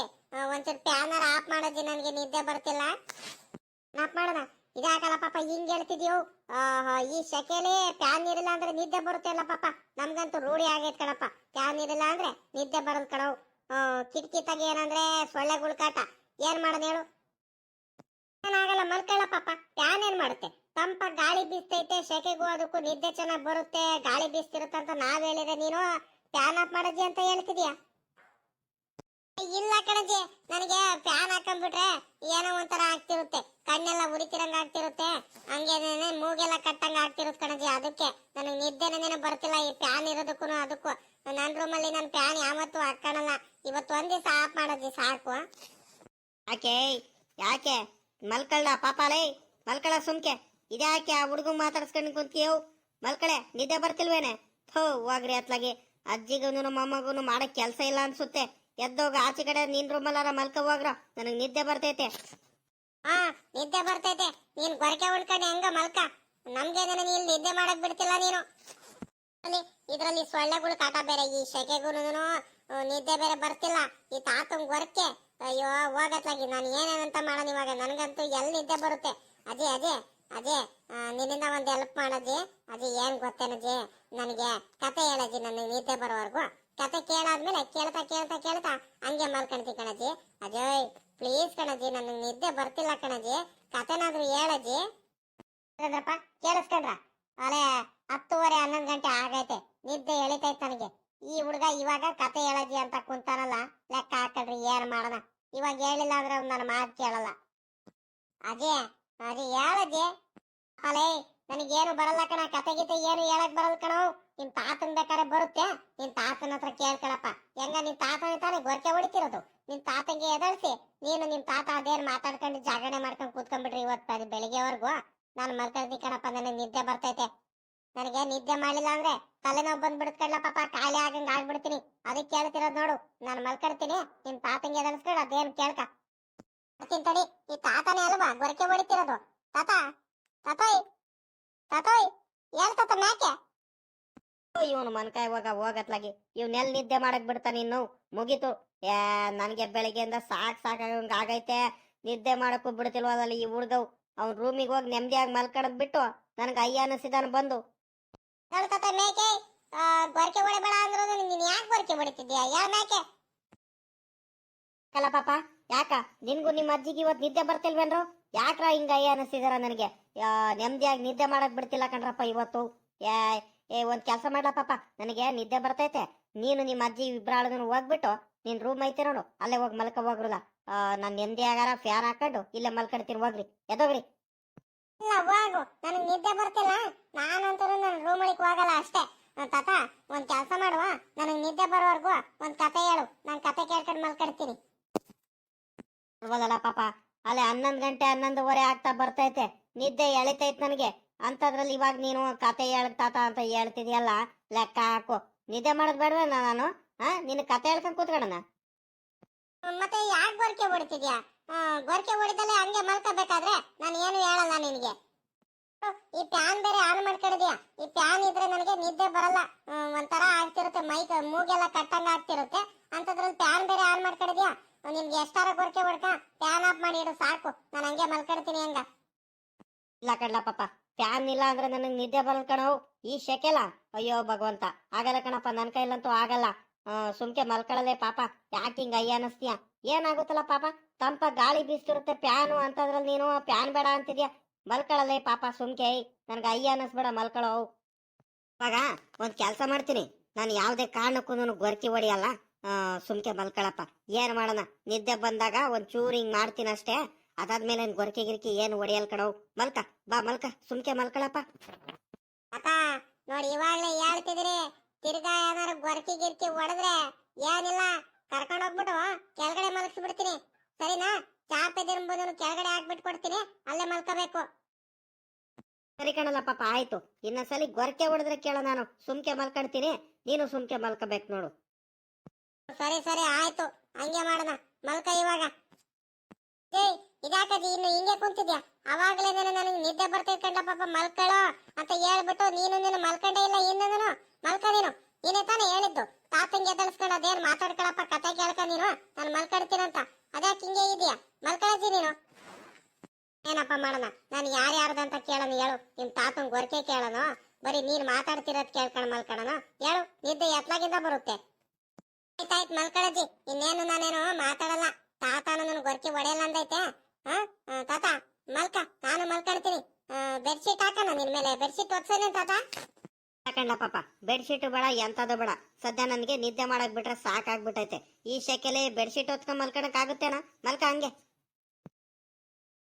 ಒಂಚೂರು ಪ್ಯಾನರ್ ಆಫ್ ಮಾಡೋದಿ ನನ್ಗೆ. ನಿದ್ದೆ ಬರ್ತಿಲ್ಲ. ಆಫ್ ಮಾಡೋಣ ಇದಾಕಲ್ಲ ಪಾಪ, ಹಿಂಗ್ ಹೇಳ್ತಿದ್ಯೋ? ಈ ಸೆಕೆಲಿ ಫ್ಯಾನ್ ಇರಲ್ಲ ಅಂದ್ರೆ ನಿದ್ದೆ ಬರುತ್ತೆ ಅಲ್ಲ ಪಾಪ. ನಮ್ಗಂತೂ ರೂಢಿ ಆಗೈತ್ ಕಣಪ್ಪ. ಫ್ಯಾನ್ ಇರಲ್ಲ ಅಂದ್ರೆ ನಿದ್ದೆ ಬರೋದ್ ಕಣವು ಕಿಟಕಿ ಏನಂದ್ರೆ ಸೊಳ್ಳೆ ಗುಳ್ಕಾಟ. ಏನ್ ಮಾಡೋದು ಹೇಳು? ಏನಾಗಲ್ಲ ಮಲ್ಕೊಳ್ಳ ಪಾಪ. ಫ್ಯಾನ್ ಏನ್ ಮಾಡುತ್ತೆ? ತಂಪ ಗಾಳಿ ಬೀಸ್ತೈತೆ, ಸೆಕೆಗೂ ಅದಕ್ಕೂ ನಿದ್ದೆ ಚೆನ್ನಾಗಿ ಬರುತ್ತೆ, ಗಾಳಿ ಬೀಸ್ತಿರುತ್ತೆ ಅಂತ ನಾವ್ ಹೇಳಿದ್ರೆ ನೀನು ಫ್ಯಾನ್ ಆಫ್ ಮಾಡೋದಿ ಅಂತ ಹೇಳ್ತಿದ್ಯಾ? ಇಲ್ಲ ಕಣಜಿ. ನನಗೆ ಫ್ಯಾನ್ ಹಾಕೊಂಡ್ಬಿಟ್ರೆ ಏನೋ ಒಂಥರ ಆಗ್ತಿರುತ್ತೆ. ಕಣ್ಣೆಲ್ಲ ಉರಿತಿರಂಗ ಆಗ್ತಿರುತ್ತೆ. ಹಂಗೆ ಮೂಗೆಲ್ಲ ಕಟ್ಟಂಗ ಆಗ್ತಿರುತ್ತೆ ಕಣಜಿ ಅದಕ್ಕೆ. ನನಗೆ ನಿದ್ದೆನೇನೆ ಬರ್ತಿಲ್ಲ ಈ ಫ್ಯಾನ್ ಇರೋದಕ್ಕೂ ಅದಕ್ಕೂ. ನನ್ನ ರೂಮಲ್ಲಿ ನನ್ನ ಫ್ಯಾನ್ ಯಾವತ್ತೂ ಹಾಕೋಣಲ್ಲ ಇವತ್ತು ಒಂದ್ ದಿವಸ ಆಫ್ ಮಾಡೋದಿ ಸಾಕು. ಯಾಕೆ? ಯಾಕೆ? ಮಲ್ಕಳ್ಳ ಪಾಪಾಲೇ. ಮಲ್ಕಳ ಸುಮ್ಕೆ. ಇದ್ಯಾಕೆ ಆ ಹುಡುಗ ಮಾತಾಡ್ಸ್ಕೊಂಡು ಕುಂತೀಯವು ಮಲ್ಕಳೆ, ನಿದ್ದೆ ಬರ್ತಿಲ್ವೇನೆ? ಹೋ ಹೋಗ್ರಿ ಅತ್ಲಾಗಿ. ಅಜ್ಜಿಗೂ ಮೊಮ್ಮಗೂನು ಮಾಡಕ್ ಕೆಲಸ ಇಲ್ಲ ಅನ್ಸುತ್ತೆ. ಎದ್ದೋಗ ಆಚೆ ಕಡೆ ನೀನ್ ರೂಮಲ್ಲಾರ ಮಲ್ಕ ಹೋಗ್ರ ನನಗ್ ನಿದ್ದೆ ಬರ್ತೈತೆ. ಹಾ ನಿದ್ದೆ ಬರ್ತೈತೆ. ನೀನ್ ಗೊರಕೆ ಉಳ್ಕೊಂಡು ಹೆಂಗ ಮಲ್ಕ? ನಮ್ಗೆ ಇಲ್ಲಿ ನಿದ್ದೆ ಮಾಡಕ್ ಬಿಡ್ತಿಲ್ಲ ನೀನು. ಇದ್ರಲ್ಲಿ ಸೊಳ್ಳೆಗಳು ಕಾಟ ಬೇರೆ, ಈ ಶೆಕೆಗೂ ನಿದ್ದೆ ಬೇರೆ ಬರ್ತಿಲ್ಲ. ಈ ತಾತಂಗ್ ಗೊರಕೆ. ಅಯ್ಯೋ, ಹೋಗತ್ಲಾಗಿ. ನಾನು ಏನೇನಂತ ಮಾಡೋಣ ಇವಾಗ? ನನ್ಗಂತೂ ಎಲ್ಲಿ ನಿದ್ದೆ ಬರುತ್ತೆ? ಅದೇ ಅದೇ ಅದೇ ನಿನ್ನಿಂದ ಒಂದ್ ಹೆಲ್ಪ್ ಮಾಡಜ್ಜಿ ಅದೇ ಏನ್ ಗೊತ್ತೇನಜಿ? ನನಗೆ ಕತೆ ಹೇಳಜಿ. ನನಗೆ ನಿದ್ದೆ ಬರೋವರೆಗೂ. ಕತೆ ಕೇಳಾದ್ಮೇಲೆ ಕೇಳ್ತಾ ಕೇಳ್ತಾ ಕೇಳ್ತಾ ಹಂಗೆ ಮಲ್ಕೊಂತಿ ಕಣಜಿ ಅಜಯ್ ಪ್ಲೀಸ್ ಕಣಜಿ ನನಗೆ ನಿದ್ದೆ ಬರ್ತಿಲ್ಲ ಕಣಜಿ ಕತೆನಾದ್ರೂ ಹೇಳಜಿ ಕೇಳಿದ್ರಪ್ಪ, ಕೇಳಿಸ್ಕೊಂಡ್ರ? ಅಲೆ, ಹತ್ತುವರೆ ಹನ್ನೊಂದು ಗಂಟೆ ಆಗೈತೆ. ನಿದ್ದೆ ಎಳಿತೈತೆ ನನಗೆ ಈ ಹುಡುಗ ಇವಾಗ ಕತೆ ಹೇಳಜಿ ಅಂತ ಕುಂತಾನಲ್ಲ, ಲೆಕ್ಕ ಹಾಕಡ್ರಿ ಏನ್ ಮಾಡೋಣ ಇವಾಗ ಹೇಳಿಲ್ಲ ಅಂದ್ರೆ ಅವ್ನು ನನ್ನ ಮಾತು ಕೇಳಲ್ಲ. ಅಜಯ್ ಅಜಯ್ ಹೇಳಜಿ ಅಲೇ, ನನಗೇನು ಬರಲ್ಲ ಕಣ, ಕತೆ ಗೀತೆ ಏನು ಹೇಳಕ್ ಬರಲ್ಲ ಕಣೋ. ನಿಮ್ ತಾತನ್ ಬೇಕಾದ್ರೆ ಬರುತ್ತೆ? ನಿನ್ ತಾತನ ಹತ್ರ ಕೇಳ್ಕೊಳಪ್ಪ. ಹೆಂಗ ನಿನ್ ತಾತನ ತಾನೇ ಗೊರಕೆ ಹೊಡಿತಿರೋದು? ನಿನ್ ತಾತಂಗೆ ಎದಳ್ಸಿ ನೀನು ನಿಮ್ ತಾತ ಅದೇನ್ ಮಾತಾಡ್ಕೊಂಡು ಜಾಗರಣೆ ಮಾಡ್ಕೊಂಡು ಕೂತ್ಕೊಂಡ್ಬಿಡ್ರಿ ಇವತ್ತು ಬೆಳಿಗ್ಗೆವರೆಗೂ? ನಾನು ಮಲ್ಕೊಳ್ತೀನಿ ಕಣಪ್ಪ, ನನಗೆ ನಿದ್ದೆ ಬರ್ತೈತೆ. ನನಗೆ ನಿದ್ದೆ ಮಾಡಿಲ್ಲ ಅಂದ್ರೆ ತಲೆನೋವು ಪಾಪ, ಖಾಲಿ ಆಗಂಗ್ ಆಗ್ಬಿಡ್ತೀನಿ. ಅದಕ್ಕೆ ಕೇಳ್ತಿರೋದ್ ನೋಡು, ನಾನು ಮಲ್ಕೊಡ್ತೀನಿ ನಿಮ್ ತಾತಂಗೆ ಎದರ್ಸ್ಕೊಂಡು ಅದೇನ್ ಕೇಳ್ಕ. ಬರ್ತೀನಿ ತಡಿ, ಈ ತಾತನೇ ಅಲ್ವಾ ಗೊರಕೆ ಹೊಡಿತಿರೋದು? ತಾತ, ತಾತಾಯ್ ತಾತಾಯ್ ಹೇಳ್ತಾತ ಮ್ಯಾಕೆ ಇವನು ಮನ್ಕಾಯಿ ಹೋಗ ಹೋಗತ್ಲಾಗಿ. ಇವ್ನೆಲ್ ನಿದ್ದೆ ಮಾಡಕ್ ಬಿಡ್ತಾನ ಇನ್ನು? ಮುಗೀತು. ಏ ನನಗೆ ಬೆಳಿಗ್ಗೆಯಿಂದ ಸಾಕ್ ಸಾಕಾಗಂಗ ಆಗೈತೆ. ನಿದ್ದೆ ಮಾಡಕ್ಕೂ ಬಿಡ್ತಿಲ್ವಾದಲ್ಲಿ ಈ ಹುಡ್ಗವ್. ಅವ್ನ ರೂಮಿಗೆ ಹೋಗಿ ನೆಮ್ಮದಿಯಾಗಿ ಮಲ್ಕಡದ್ ಬಿಟ್ಟು ನನಗೆ ಅಯ್ಯ ಅನಿಸಿದಾನ ಬಂದು. ಗೊರಕೆ ಹೊಡಿಬೇಡ ಅಂದ್ರು ನೀನ್ ಯಾಕೆ ಗೊರಕೆ ಹೊಡಿತಿದ್ಯಾ? ಯಾವ ಮೇಕೆ. ಅಲ್ಲ ಪಾಪ? ಯಾಕ? ನಿನ್ಗೂ ನಿಮ್ಮ ಅಜ್ಜಿಗೆ ಇವತ್ತು ನಿದ್ದೆ ಬರ್ತಿಲ್ವೇನ್ರು? ಯಾಕ್ರ ಹಿಂಗ ಅಯ್ಯ ಅನಿಸಿದಾರ ನನಗೆ? ನೆಮ್ಮದಿಯಾಗಿ ನಿದ್ದೆ ಮಾಡಕ್ ಬಿಡ್ತಿಲ್ಲ ಕಣ್ರಪ್ಪ ಇವತ್ತು. ಏ ಒಂದ್ ಕೆಲಸ ಮಾಡ್ಲಾ ಪಾಪ ನನಗೆ ನಿದ್ದೆ ಬರ್ತೈತೆ. ನೀನು ನಿಮ್ಮ ಅಜ್ಜಿ ಇಬ್ರಾಳದನ್ನು ಹೋಗ್ಬಿಟ್ಟು ನಿನ್ ರೂಮ್ ಐತೆ ನೋಡು ಅಲ್ಲೇ ಹೋಗಿ ಮಲ್ಕ ಹೋಗ್ರಲ್ಲ. ನಾನು ಎಂದಿ ಆಗಾರ ಫ್ಯಾನ್ ಹಾಕೊಂಡು ಇಲ್ಲೇ ಮಲ್ಕಡ್ತೀನಿ ಹೋಗ್ರಿ. ಎದೋಗ್ರಿ ಇಲ್ಲ ಹೋಗು. ನನಗೆ ನಿದ್ದೆ ಬರ್ತಿಲ್ಲ. ನಾನಂತೂ ನನ್ನ ರೂಮ್ ಒಳಗೆ ಹೋಗಲ್ಲ ಅಷ್ಟೇ. ತಾತ ಒಂದ್ ಕೆಲಸ ಮಾಡುವ. ನನಗೆ ನಿದ್ದೆ ಬರೋವರೆಗೂ ಒಂದ್ ಕತೆ ಹೇಳು. ನಾನು ಕತೆ ಕೇಳ್ಕೊಂಡು ಮಲ್ಕಡ್ತೀನಿ. ಪಾಪ. ಅಲ್ಲೇ ಹನ್ನೊಂದು ಗಂಟೆ ಹನ್ನೊಂದುವರೆ ಆಗ್ತಾ ಬರ್ತೈತೆ. ನಿದ್ದೆ ಎಳಿತೈತ್ ನನಗೆ. ಅಂತದ್ರಲ್ಲಿ ಇವಾಗ ನೀನು ಕತೆ ಹೇಳ್ತಾತ ಅಂತ ಹೇಳ್ತಿದ್ಯಲ್ಲ ಲೆಕ್ಕ ಹಾಕು. ನಿದ್ದೆ ಮಾಡೋದ್ ಬೇಡ ನಾನು? ಹಾ ನಿನ್ನ ಕತೆ ಹೇಳ್ಕೊಂಡ್ ಕೂತ್ಕೊಳ್ಳೋಣ ಮತ್ತೆ ಯಾಕೆ ಗೊರಕೆ ಹೊಡಿತಿದ್ಯಾ ಗೊರಕೆ ಹೊಡಿದಲ್ಲೇ ಹಂಗೆ ಮಲ್ಕೋಬೇಕಾದ್ರೆ ನಾನು ಏನು ಹೇಳಲ್ಲ ನಿನಗೆ. ಈ ಫ್ಯಾನ್ ಬೇರೆ ಆನ್ ಮಾಡ್ಕೊಂಡಿದ್ಯಾ? ಈ ಫ್ಯಾನ್ ಇದ್ರೆ ನನಗೆ ನಿದ್ದೆ ಬರಲ್ಲ. ಒಂಥರ ಆಗ್ತಿರುತ್ತೆ ಮೈಕ್ ಮೂಗೆಲ್ಲ ಕಟ್ಟಂಗ ಆಗ್ತಿರುತ್ತೆ. ಅಂತದ್ರಲ್ಲಿ ಫ್ಯಾನ್ ಬೇರೆ ಆನ್ ಮಾಡ್ಕೊಂಡಿದ್ಯಾ? ನಿಮ್ಗೆ ಎಷ್ಟಾರ ಗೊರಕೆ ಹೊಡ್ಕ ಫ್ಯಾನ್ ಆಫ್ ಮಾಡಿ ಇಡು ಸಾಕು. ನಾನು ಹಂಗೆ ಮಲ್ಕೊಡ್ತೀನಿ ಹಂಗ. ಇಲ್ಲ ಕಡ್ಲ ಪಾಪ. ಫ್ಯಾನ್ ಇಲ್ಲ ಅಂದ್ರೆ ನನಗೆ ನಿದ್ದೆ ಬರಲ್ ಕಣವು ಈ ಶೆಕೆಲ. ಅಯ್ಯೋ ಭಗವಂತ. ಆಗಲ್ಲ ಕಣಪ್ಪ ನನ್ನ ಕೈಲಂತೂ ಆಗಲ್ಲ. ಸುಮ್ಕೆ ಮಲ್ಕೊಳ್ಳದೆ ಪಾಪ. ಯಾಕೆ ಹಿಂಗ ಅಯ್ಯ ಅನಸ್ತೀಯ? ಏನಾಗುತ್ತಲ್ಲ ಪಾಪ? ತಂಪ ಗಾಳಿ ಬೀಸ್ತಿರುತ್ತೆ ಫ್ಯಾನು ಅಂತದ್ರಲ್ಲಿ ನೀನು ಫ್ಯಾನ್ ಬೇಡ ಅಂತಿದ್ಯಾ? ಮಲ್ಕೊಳ್ಳಲೆ ಪಾಪ, ಸುಮ್ಕೆ. ನನ್ಗೆ ಅಯ್ಯ ಅನಸ್ಬೇಡ, ಮಲ್ಕೊಳ್ಳೋ. ಇವಾಗ ಒಂದು ಕೆಲಸ ಮಾಡ್ತೀನಿ. ನಾನು ಯಾವುದೇ ಕಾರಣಕ್ಕೂ ನಾನು ಗೊರ್ಕಿ ಹೊಡಿಯಲ್ಲ. ಸುಮ್ಕೆ ಮಲ್ಕೊಳಪ್ಪ. ಏನು ಮಾಡೋಣ? ನಿದ್ದೆ ಬಂದಾಗ ಒಂದು ಚೂರು ಹಿಂಗ್ ಮಾಡ್ತೀನಿ ಅಷ್ಟೇ ಅದಾದ್ಮೇಲೆ ನನ್ ಗೊರಕೆ ಗಿರ್ಕಿ ಏನು ಒಡೆಯಲ್ ಮಲ್ಕ ಬಾ ಮಲ್ಕ ಸುಮ್ಕೆ ಮಲ್ಕಳಪ್ಪ. ಅಕ್ಕ ನೋಡಿ ಇವಾಗ್ಲೇ ಹೇಳ್ತಿದ್ರಿ ತಿರ್ಗಾ ಏನಾರು ಗೊರಕೆ ಗಿರ್ಕಿ ಒಡೆದ್ರೆ ಏನಿಲ್ಲ ಕರ್ಕೊಂಡು ಹೋಗ್ಬಿಟ್ಟು ಕೆಳಗಡೆ ಮಲಗಿಸ್ಬಿಡ್ತೀನಿ. ಸರಿನಾ? ಚಾಪೆ ದಿಂಬುದನ್ನು ಕೆಳಗಡೆ ಹಾಕ್ಬಿಟ್ಟು ಕೊಡ್ತೀನಿ ಅಲ್ಲೇ ಮಲ್ಕೋಬೇಕು. ಸರಿ ಕಣಲ್ಲ ಪಾಪ ಆಯ್ತು. ಇನ್ನೊಂದ್ಸಲಿ ಗೊರಕೆ ಹೊಡೆದ್ರೆ ಕೇಳ ನಾನು. ಸುಮ್ಕೆ ಮಲ್ಕೊಳ್ತೀನಿ ನೀನು ಸುಮ್ಕೆ ಮಲ್ಕೋಬೇಕು ನೋಡು. ಸರಿ ಸರಿ ಆಯ್ತು. ಹಂಗೆ ಮಾಡೋಣ. ಮಲ್ಕ ಇವಾಗ. ಏಯ್ ಇದಾಕದಿ ಇನ್ನು ಹಿಂಗೆ ಕುಂತಿದ್ಯಾ? ಅವಾಗ್ಲೇ ನನಗೆ ನಿದ್ದೆ ಬರ್ತೈತೆ ಕಂಡ ಪಾಪ ಅಂತ ಹೇಳ್ಬಿಟ್ಟು ನೀನು ನೀನು ಮಲ್ಕಂಡೆ ಇಲ್ಲ ಇನ್ನೂ ಮಲ್ಕ ನೀನು. ತಾನೇ ಹೇಳಿದ್ದು. ತಾತಂಗೆ ಎದಳಿಸ್ಕೊಂಡು ಅದೇನ್ ಮಾತಾಡ್ಕೊಳಪ್ಪ, ಕತೆ ಕೇಳ್ಕ ನೀನು? ನಾನು ಅಂತ. ಅದ್ಯಾಕೆ ಹಿಂಗೆ ಇದೆಯಾ ಮಲ್ಕೊಳಜಿ ನೀನು. ಏನಪ್ಪ ಮಾಡೋಣ? ನಾನು ಯಾರ್ಯಾರ್ದಂತ ಕೇಳೋಣ ಹೇಳು. ನಿಮ್ ತಾತನ್ ಗೊರಕೆ ಕೇಳೋಣ ಬರೀ ನೀನು ಮಾತಾಡ್ತಿರೋದು ಕೇಳ್ಕೊಂಡು ಮಲ್ಕೊಳೋಣ ಹೇಳು, ನಿದ್ದೆ ಎತ್ಲಾಗಿಂದ ಬರುತ್ತೆ. ಆಯ್ತಾಯ್ತು ಮಲ್ಕೊಳಜಿ ಇನ್ನೇನು ನಾನೇನು ಮಾತಾಡಲ್ಲ. ತಾತ ನನ್ನ ಗೊರಕೆ ಒಡೆಯಲ್ಲ ಅಂದೈತೆ. ತಾತ, ಮಲ್ಕ, ನಾನು ಮಲ್ಕೊಳ್ತೀನಿ ಬೆಡ್ಶೀಟ್ ಹಾಕೋಣ, ನಿನ್ ಮೇಲೆ. ಬೆಡ್ಶೀಟ್ ಒತ್ಸೇನೆ, ತಾತ. ಯಾಕಂಡ ಪಾಪ, ಬೆಡ್ಶೀಟ್ ಬೇಡ ಎಂತದು ಬೇಡ. ಸದ್ಯ ನನಗೆ ನಿದ್ದೆ ಮಾಡಕ್ ಬಿಟ್ರೆ ಸಾಕಾಗ್ಬಿಟ್ಟೈತೆ. ಈ ಶೆಕೆಲೆ ಬೆಡ್ಶೀಟ್ ಹೊತ್ಕೊಂಡ್ ಮಲ್ಕಣಕ್ ಆಗುತ್ತೇನಾ ಮಲ್ಕ ಹಂಗೆ.